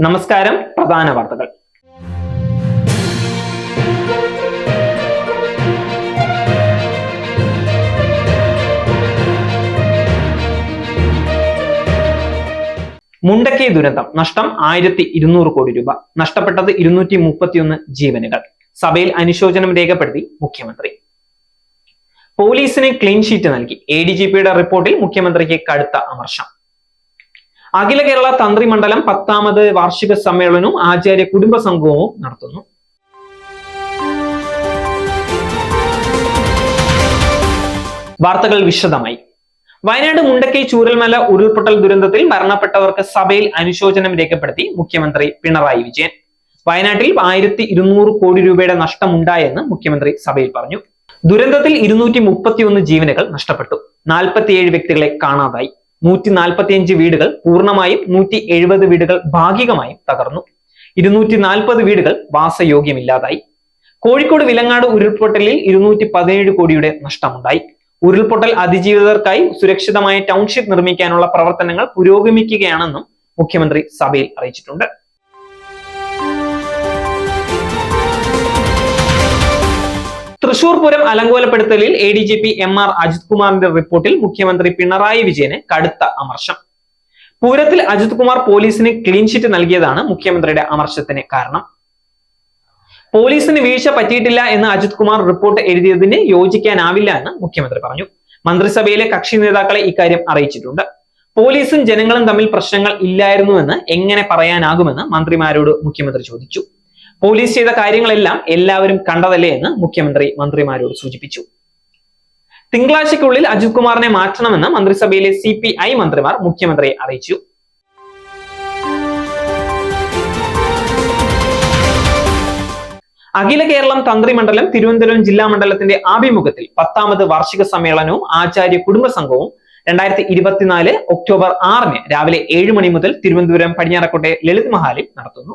നമസ്കാരം പ്രധാന വാർത്തകൾ. മുണ്ടക്കൈ ദുരന്തം നഷ്ടം ആയിരത്തി ഇരുന്നൂറ് കോടി രൂപ. നഷ്ടപ്പെട്ടത് ഇരുന്നൂറ്റി മുപ്പത്തിയൊന്ന് ജീവനുകൾ. സഭയിൽ അനുശോചനം രേഖപ്പെടുത്തി മുഖ്യമന്ത്രി. പോലീസിന് ക്ലീൻ ഷീറ്റ് നൽകി. എ ഡി ജി പിയുടെ റിപ്പോർട്ടിൽ മുഖ്യമന്ത്രിക്ക് കടുത്ത അമർഷം. അഖില കേരള തന്ത്രി മണ്ഡലം പത്താമത് വാർഷിക സമ്മേളനവും ആചാര്യ കുടുംബ സംഘവും നടത്തുന്നു. വാർത്തകൾ വിശദമായി. വയനാട് മുണ്ടക്കൈ ചൂരൽമല ഉരുൾപൊട്ടൽ ദുരന്തത്തിൽ മരണപ്പെട്ടവർക്ക് സഭയിൽ അനുശോചനം രേഖപ്പെടുത്തി മുഖ്യമന്ത്രി പിണറായി വിജയൻ. വയനാട്ടിൽ ആയിരത്തി ഇരുന്നൂറ് കോടി രൂപയുടെ നഷ്ടമുണ്ടായെന്ന് മുഖ്യമന്ത്രി സഭയിൽ പറഞ്ഞു. ദുരന്തത്തിൽ ഇരുന്നൂറ്റി മുപ്പത്തിയൊന്ന് ജീവനുകൾ നഷ്ടപ്പെട്ടു. നാൽപ്പത്തിയേഴ് വ്യക്തികളെ കാണാതായി. നൂറ്റി നാൽപ്പത്തിയഞ്ച് വീടുകൾ പൂർണമായും നൂറ്റി എഴുപത് വീടുകൾ ഭാഗികമായും തകർന്നു. ഇരുന്നൂറ്റി നാൽപ്പത് വീടുകൾ വാസയോഗ്യമില്ലാതായി. കോഴിക്കോട് വിലങ്ങാട് ഉരുൾപൊട്ടലിൽ ഇരുന്നൂറ്റി പതിനേഴ് കോടിയുടെ നഷ്ടമുണ്ടായി. ഉരുൾപൊട്ടൽ അതിജീവിതർക്കായി സുരക്ഷിതമായ ടൗൺഷിപ്പ് നിർമ്മിക്കാനുള്ള പ്രവർത്തനങ്ങൾ പുരോഗമിക്കുകയാണെന്നും മുഖ്യമന്ത്രി സഭയിൽ അറിയിച്ചിട്ടുണ്ട്. Thrissur Pooram അലങ്കോലപ്പെടുത്തലിൽ A D G P M R Ajith കുമാറിന്റെ റിപ്പോർട്ടിൽ മുഖ്യമന്ത്രി പിണറായി വിജയന് കടുത്ത അമർശം പൂരത്തിൽ അജിത് കുമാർ പോലീസിന് ക്ലീൻ ഷീറ്റ് നൽകിയതാണ് മുഖ്യമന്ത്രിയുടെ അമർശത്തിന് കാരണം. പോലീസിന് വീഴ്ച പറ്റിയിട്ടില്ല എന്ന് അജിത് കുമാർ റിപ്പോർട്ട് എഴുതിയതിന് യോജിക്കാനാവില്ല എന്ന് മുഖ്യമന്ത്രി പറഞ്ഞു. മന്ത്രിസഭയിലെ കക്ഷി നേതാക്കളെ ഇക്കാര്യം അറിയിച്ചിട്ടുണ്ട്. പോലീസും ജനങ്ങളും തമ്മിൽ പ്രശ്നങ്ങൾ ഇല്ലായിരുന്നുവെന്ന് എങ്ങനെ പറയാനാകുമെന്ന് മന്ത്രിമാരോട് മുഖ്യമന്ത്രി ചോദിച്ചു. പോലീസ് ചെയ്ത കാര്യങ്ങളെല്ലാം എല്ലാവരും കണ്ടതല്ലേ എന്ന് മുഖ്യമന്ത്രി മന്ത്രിമാരോട് സൂചിപ്പിച്ചു. തിങ്കളാഴ്ചയ്ക്കുള്ളിൽ അജിത് കുമാറിനെ മാറ്റണമെന്ന് മന്ത്രിസഭയിലെ സി പി ഐ മന്ത്രിമാർ മുഖ്യമന്ത്രിയെ അറിയിച്ചു. അഖില കേരളം തന്ത്രി മണ്ഡലം തിരുവനന്തപുരം ജില്ലാ മണ്ഡലത്തിന്റെ ആഭിമുഖ്യത്തിൽ പത്താമത് വാർഷിക സമ്മേളനവും ആചാര്യ കുടുംബ സംഘവും രണ്ടായിരത്തി ഇരുപത്തിനാല് ഒക്ടോബർ ആറിന് രാവിലെ ഏഴ് മണി മുതൽ തിരുവനന്തപുരം പടിഞ്ഞാറക്കോട്ടെ ലളിത് മഹാലിൽ നടത്തുന്നു.